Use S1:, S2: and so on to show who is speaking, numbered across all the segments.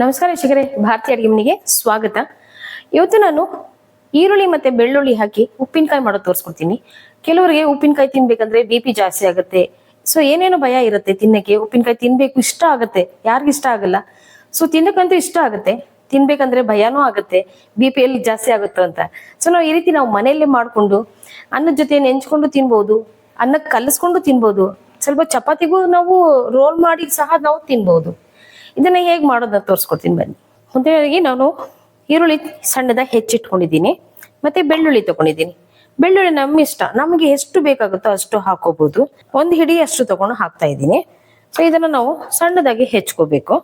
S1: ನಮಸ್ಕಾರ ಶಿಖರೆ ಭಾರತೀಯ ಅಡಿಗೆ ಮನೆಗೆ ಸ್ವಾಗತ. ಇವತ್ತು ನಾನು ಈರುಳ್ಳಿ ಮತ್ತೆ ಬೆಳ್ಳುಳ್ಳಿ ಹಾಕಿ ಉಪ್ಪಿನಕಾಯಿ ಮಾಡೋದು ತೋರಿಸ್ಕೊಡ್ತೀನಿ. ಕೆಲವರಿಗೆ ಉಪ್ಪಿನಕಾಯಿ ತಿನ್ಬೇಕಂದ್ರೆ ಬಿ ಪಿ ಜಾಸ್ತಿ ಆಗುತ್ತೆ. ಸೊ ಏನೇನೋ ಭಯ ಇರುತ್ತೆ ತಿನ್ನಕ್ಕೆ, ಉಪ್ಪಿನಕಾಯಿ ತಿನ್ಬೇಕು, ಇಷ್ಟ ಆಗುತ್ತೆ. ಇಷ್ಟ ಆಗಲ್ಲ. ಸೊ ತಿನ್ನಕ್ಕಂತೂ ಇಷ್ಟ ಆಗುತ್ತೆ. ತಿನ್ಬೇಕಂದ್ರೆ ಭಯನೂ ಆಗುತ್ತೆ. ಬಿ ಪಿ ಎಲ್ಲಿ ಜಾಸ್ತಿ ಆಗುತ್ತೆ ಅಂತ. ಸೊ ನಾವು ಈ ರೀತಿ ನಾವು ಮನೆಯಲ್ಲೇ ಮಾಡಿಕೊಂಡು ಅನ್ನದ ಜೊತೆ ನೆಂಚ್ಕೊಂಡು ತಿನ್ಬೋದು, ಅನ್ನಕ್ಕೆ ಕಲಿಸ್ಕೊಂಡು ತಿನ್ಬೋದು. ಸ್ವಲ್ಪ ಚಪಾತಿಗೂ ನಾವು ರೋಲ್ ಮಾಡಿ ಸಹ ನಾವು ತಿನ್ಬೋದು. ಇದನ್ನ ಹೇಗೆ ಮಾಡೋದನ್ನ ತೋರಿಸ್ಕೊಡ್ತೀನಿ ಬನ್ನಿ. ಮೊದಲಿಗೆ ನಾನು ಈರುಳ್ಳಿ ಸಣ್ಣದಾಗಿ ಹೆಚ್ಚಿಟ್ಕೊಂಡಿದ್ದೀನಿ, ಮತ್ತೆ ಬೆಳ್ಳುಳ್ಳಿ ತಗೊಂಡಿದ್ದೀನಿ. ಬೆಳ್ಳುಳ್ಳಿ ನಮ್ಮ ಇಷ್ಟ. ನಮಗೆ ಎಷ್ಟು ಬೇಕಾಗುತ್ತೋ ಅಷ್ಟು ಹಾಕೋಬಹುದು ಒಂದು ಹಿಡಿ ಅಷ್ಟು ತಗೊಂಡು ಹಾಕ್ತಾ ಇದ್ದೀನಿ. ಸೊ ಇದನ್ನ ನಾವು ಸಣ್ಣದಾಗಿ ಹೆಚ್ಕೋಬೇಕು.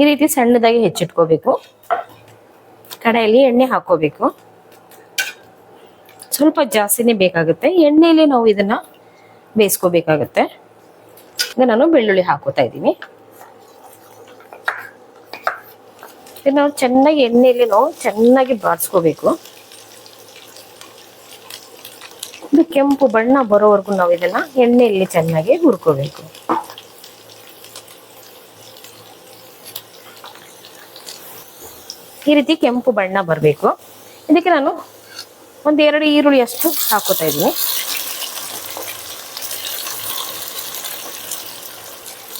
S1: ಈ ರೀತಿ ಸಣ್ಣದಾಗಿ ಹೆಚ್ಚಿಟ್ಕೋಬೇಕು. ಕಡೆಯಲ್ಲಿ ಎಣ್ಣೆ ಹಾಕೋಬೇಕು. ಸ್ವಲ್ಪ ಜಾಸ್ತಿನೇ ಬೇಕಾಗುತ್ತೆ. ಎಣ್ಣೆಯಲ್ಲಿ ನಾವು ಇದನ್ನ ಬೇಯಿಸ್ಕೋಬೇಕಾಗುತ್ತೆ. ಈಗ ನಾನು ಬೆಳ್ಳುಳ್ಳಿ ಹಾಕೋತಾ ಇದ್ದೀನಿ. ನಾವು ಚೆನ್ನಾಗಿ ಎಣ್ಣೆಯಲ್ಲಿ ನಾವು ಚೆನ್ನಾಗಿ ಬಾಡಿಸ್ಕೋಬೇಕು ಇದು ಕೆಂಪು ಬಣ್ಣ ಬರೋವರೆಗೂ ನಾವು ಇದನ್ನ ಎಣ್ಣೆಯಲ್ಲಿ ಚೆನ್ನಾಗಿ ಹುರ್ಕೋಬೇಕು. ಈ ರೀತಿ ಕೆಂಪು ಬಣ್ಣ ಬರಬೇಕು. ಇದಕ್ಕೆ ನಾನು ಒಂದು ಎರಡು ಈರುಳ್ಳಿ ಅಷ್ಟು ಹಾಕೋತಾ ಇದ್ದೀನಿ.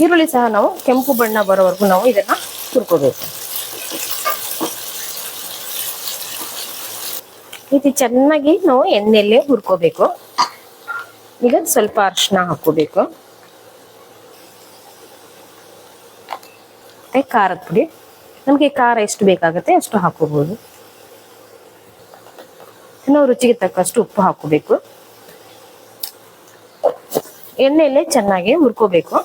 S1: ಈರುಳ್ಳಿ ಸಹ ನಾವು ಕೆಂಪು ಬಣ್ಣ ಬರೋವರೆಗೂ ನಾವು ಇದನ್ನ ಹುರ್ಕೋಬೇಕು. ಇದು ಚೆನ್ನಾಗಿ ನಾವು ಎಣ್ಣೆಯಲ್ಲೇ ಹುರ್ಕೋಬೇಕು. ಈಗ ಸ್ವಲ್ಪ ಅರಿಶಿನ ಹಾಕೋಬೇಕು. ಖಾರದ ಪುಡಿ. ನಮಗೆ ಖಾರ ಎಷ್ಟು ಬೇಕಾಗುತ್ತೆ ಅಷ್ಟು ಹಾಕೋಬಹುದು ನಾವು ರುಚಿಗೆ ತಕ್ಕಷ್ಟು ಉಪ್ಪು ಹಾಕೋಬೇಕು ಎಣ್ಣೆಯಲ್ಲೇ ಚೆನ್ನಾಗಿ ಹುರ್ಕೋಬೇಕು.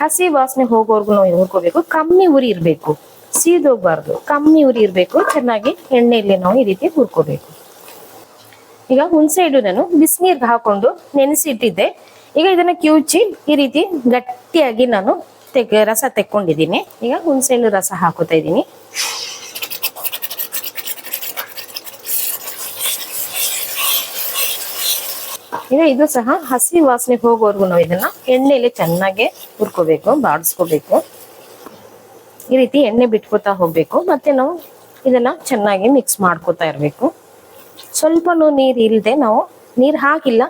S1: ಹಸಿ ವಾಸನೆ ಹೋಗೋರ್ಗು ನಾವು ಹುರ್ಕೋಬೇಕು. ಕಮ್ಮಿ ಉರಿ ಇರಬೇಕು. ಸೀದೋಗ್ಬಾರ್ದು ಕಮ್ಮಿ ಉರಿ ಇರಬೇಕು. ಚೆನ್ನಾಗಿ ಎಣ್ಣೆಯಲ್ಲಿ ನಾವು ಈ ರೀತಿ ಹುರ್ಕೋಬೇಕು. ಈಗ ಹುಣಸೆ ಹಿಡು ನಾನು ಬಿಸಿನೀರ್ಗೆ ಹಾಕೊಂಡು ನೆನೆಸಿ ಇಟ್ಟಿದ್ದೆ ಈಗ ಇದನ್ನ ಕಿವುಚಿ ಈ ರೀತಿ ಗಟ್ಟಿಯಾಗಿ ನಾನು ತೆಗ ರಸ ತೆಕ್ಕೊಂಡಿದ್ದೀನಿ. ಈಗ ಹುಣಸೆ ಹಣ್ಣು ರಸ ಹಾಕೋತಾ ಇದ್ದೀನಿ. ಈಗ ಇದು ಸಹ ಹಸಿ ವಾಸನೆ ಹೋಗೋವರೆಗೂ ನಾವು ಇದನ್ನ ಎಣ್ಣೆಯಲ್ಲಿ ಚೆನ್ನಾಗಿ ಹುರ್ಕೋಬೇಕು, ಬಾಡಿಸ್ಕೋಬೇಕು. ಈ ರೀತಿ ಎಣ್ಣೆ ಬಿಟ್ಕೋತಾ ಹೋಗ್ಬೇಕು. ಮತ್ತೆ ನಾವು ಇದನ್ನ ಚೆನ್ನಾಗಿ ಮಿಕ್ಸ್ ಮಾಡ್ಕೋತಾ ಇರಬೇಕು. ಸ್ವಲ್ಪನೂ ನೀರು ಇಲ್ಲದೆ ನಾವು ನೀರು ಹಾಕಿಲ್ಲ.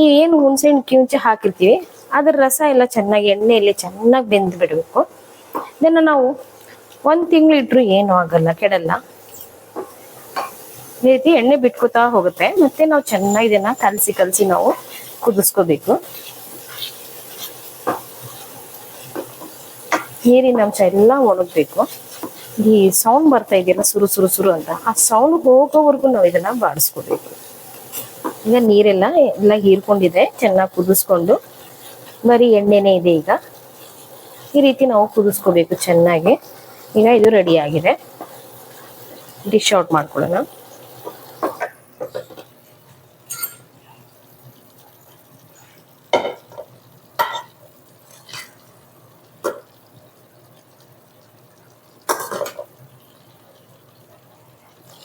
S1: ಈ ಏನು ಹುಣಸೆಹಣ್ಣು ಕಿಂಚಿ ಹಾಕಿರ್ತೀವಿ, ಅದ್ರ ರಸ ಎಲ್ಲ ಚೆನ್ನಾಗಿ ಎಣ್ಣೆಯಲ್ಲಿ ಚೆನ್ನಾಗಿ ಬೆಂದು ಬಿಡಬೇಕು ಇದನ್ನ ನಾವು ಒಂದು ತಿಂಗಳು ಏನು ಆಗಲ್ಲ, ಕೆಡಲ್ಲ. ಈ ರೀತಿ ಎಣ್ಣೆ ಬಿಟ್ಕೋತಾ ಹೋಗುತ್ತೆ. ಮತ್ತೆ ನಾವು ಚೆನ್ನಾಗಿ ಇದನ್ನ ಕಲಸಿ ಕಲಸಿ ನಾವು ಕುದಿಸ್ಕೋಬೇಕು. ನೀರಿನ ಅಂಶ ಎಲ್ಲ ಒಣಗ್ಬೇಕು. ಈ ಸೌಂಡ್ ಬರ್ತಾ ಇದೆಯಲ್ಲ, ಸುರು ಸುರು ಸುರು ಅಂತ, ಆ ಸೌಂಡ್ ಹೋಗೋವರೆಗೂ ನಾವು ಇದನ್ನ ಬಾಡಿಸ್ಕೋಬೇಕು. ಈಗ ನೀರೆಲ್ಲ ಎಲ್ಲ ಹೀರ್ಕೊಂಡಿದೆ, ಚೆನ್ನಾಗಿ ಕುದಿಸ್ಕೊಂಡು. ಬರೀ ಎಣ್ಣೆನೇ ಇದೆ ಈಗ. ಈ ರೀತಿ ನಾವು ಕುದಿಸ್ಕೋಬೇಕು ಚೆನ್ನಾಗಿ. ಈಗ ಇದು ರೆಡಿ ಆಗಿದೆ. ಡಿಶ್ ಔಟ್ ಮಾಡ್ಕೊಳ್ಳೋಣ.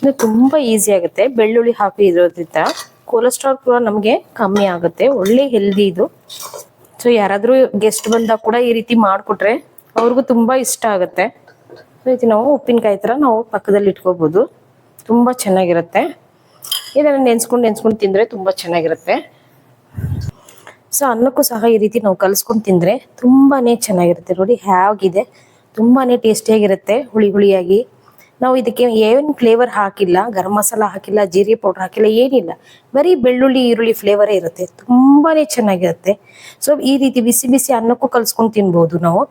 S1: ಇದು ತುಂಬಾ ಈಸಿ ಆಗುತ್ತೆ. ಬೆಳ್ಳುಳ್ಳಿ ಹಾಕಿ ಇರೋದ್ರಿಂದ ಕೊಲೆಸ್ಟ್ರಾಲ್ ಕೂಡ ನಮಗೆ ಕಮ್ಮಿ ಆಗುತ್ತೆ. ಒಳ್ಳೆ ಹೆಲ್ದಿ ಇದು. ಸೊ ಯಾರಾದ್ರೂ ಗೆಸ್ಟ್ ಬಂದಾಗ ಕೂಡ ಈ ರೀತಿ ಮಾಡಿಕೊಟ್ರೆ ಅವ್ರಿಗೂ ತುಂಬಾ ಇಷ್ಟ ಆಗುತ್ತೆ. ರೀತಿ ನಾವು ಉಪ್ಪಿನಕಾಯಿ ಥರ ನಾವು ಪಕ್ಕದಲ್ಲಿ ಇಟ್ಕೋಬಹುದು ತುಂಬಾ ಚೆನ್ನಾಗಿರುತ್ತೆ. ಇದನ್ನ ನೆನ್ಸ್ಕೊಂಡು ನೆನ್ಸ್ಕೊಂಡು ತಿಂದ್ರೆ ತುಂಬಾ ಚೆನ್ನಾಗಿರುತ್ತೆ. ಸೊ ಅನ್ನಕ್ಕೂ ಸಹ ಈ ರೀತಿ ನಾವು ಕಲಿಸ್ಕೊಂಡು ತಿಂದ್ರೆ ತುಂಬಾನೇ ಚೆನ್ನಾಗಿರುತ್ತೆ. ನೋಡಿ, ಹೇಗಿದೆ? ತುಂಬಾನೇ ಟೇಸ್ಟಿಯಾಗಿರುತ್ತೆ ಹುಳಿ ಹುಳಿಯಾಗಿ. ನಾವು ಇದಕ್ಕೆ ಏನು ಫ್ಲೇವರ್ ಹಾಕಿಲ್ಲ, ಗರಂ ಮಸಾಲ ಹಾಕಿಲ್ಲ, ಜೀರಿಗೆ ಪೌಡರ್ ಹಾಕಿಲ್ಲ, ಏನಿಲ್ಲ. ಬರೀ ಬೆಳ್ಳುಳ್ಳಿ, ಈರುಳ್ಳಿ ಫ್ಲೇವರೇ ಇರುತ್ತೆ. ತುಂಬಾನೇ ಚೆನ್ನಾಗಿರುತ್ತೆ. ಸೊ ಈ ರೀತಿ ಬಿಸಿ ಬಿಸಿ ಅನ್ನಕ್ಕೂ ಕಲ್ಸ್ಕೊಂಡು ತಿನ್ಬೋದು ನಾವು.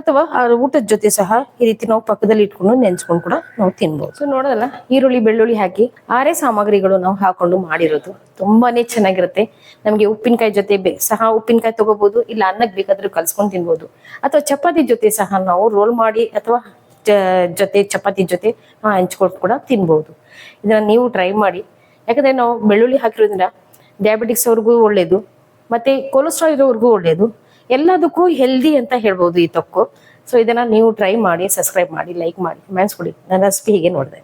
S1: ಅಥವಾ ಆ ಊಟದ ಜೊತೆ ಸಹ ಈ ರೀತಿ ನಾವು ಪಕ್ಕದಲ್ಲಿ ಇಟ್ಕೊಂಡು ನೆನ್ಸ್ಕೊಂಡು ಕೂಡ ನಾವು ತಿನ್ಬೋದು. ಸೊ ನೋಡೋದಲ್ಲ, ಈರುಳ್ಳಿ, ಬೆಳ್ಳುಳ್ಳಿ ಹಾಕಿ ಆರೆ ಸಾಮಗ್ರಿಗಳು ನಾವು ಹಾಕೊಂಡು ಮಾಡಿರೋದು. ತುಂಬಾನೇ ಚೆನ್ನಾಗಿರುತ್ತೆ. ನಮಗೆ ಉಪ್ಪಿನಕಾಯಿ ಜೊತೆ ಸಹ ಉಪ್ಪಿನಕಾಯಿ ತಗೋಬಹುದು ಇಲ್ಲ ಅನ್ನಕ್ಕೆ ಬೇಕಾದ್ರೂ ಕಲ್ಸ್ಕೊಂಡು ತಿನ್ಬೋದು. ಅಥವಾ ಚಪಾತಿ ಜೊತೆ ಸಹ ನಾವು ರೋಲ್ ಮಾಡಿ ಅಥವಾ ಜೊತೆ, ಚಪಾತಿ ಜೊತೆ ಹಂಚ್ಕೊಟ್ಟು ಕೂಡ ತಿನ್ಬೋದು. ಇದನ್ನ ನೀವು ಟ್ರೈ ಮಾಡಿ. ಯಾಕಂದ್ರೆ ನಾವು ಬೆಳ್ಳುಳ್ಳಿ ಹಾಕಿರೋದ್ರಿಂದ ಡಯಾಬಿಟಿಕ್ಸ್ ಅವ್ರಿಗೂ ಒಳ್ಳೇದು, ಮತ್ತೆ ಕೊಲೆಸ್ಟ್ರಾಲ್ ಇರೋವ್ರಿಗೂ ಒಳ್ಳೇದು. ಎಲ್ಲದಕ್ಕೂ ಹೆಲ್ದಿ ಅಂತ ಹೇಳ್ಬೋದು ಈ ತಕ್ಕು. ಸೊ ಇದನ್ನ ನೀವು ಟ್ರೈ ಮಾಡಿ ಸಬ್ಸ್ಕ್ರೈಬ್ ಮಾಡಿ ಲೈಕ್ ಮಾಡಿ, ಕಮೆಂಟ್ಸ್ ಕೊಡಿ. ನನ್ನ ರೆಸಿಪಿ ಹೀಗೆ ನೋಡಿದೆ.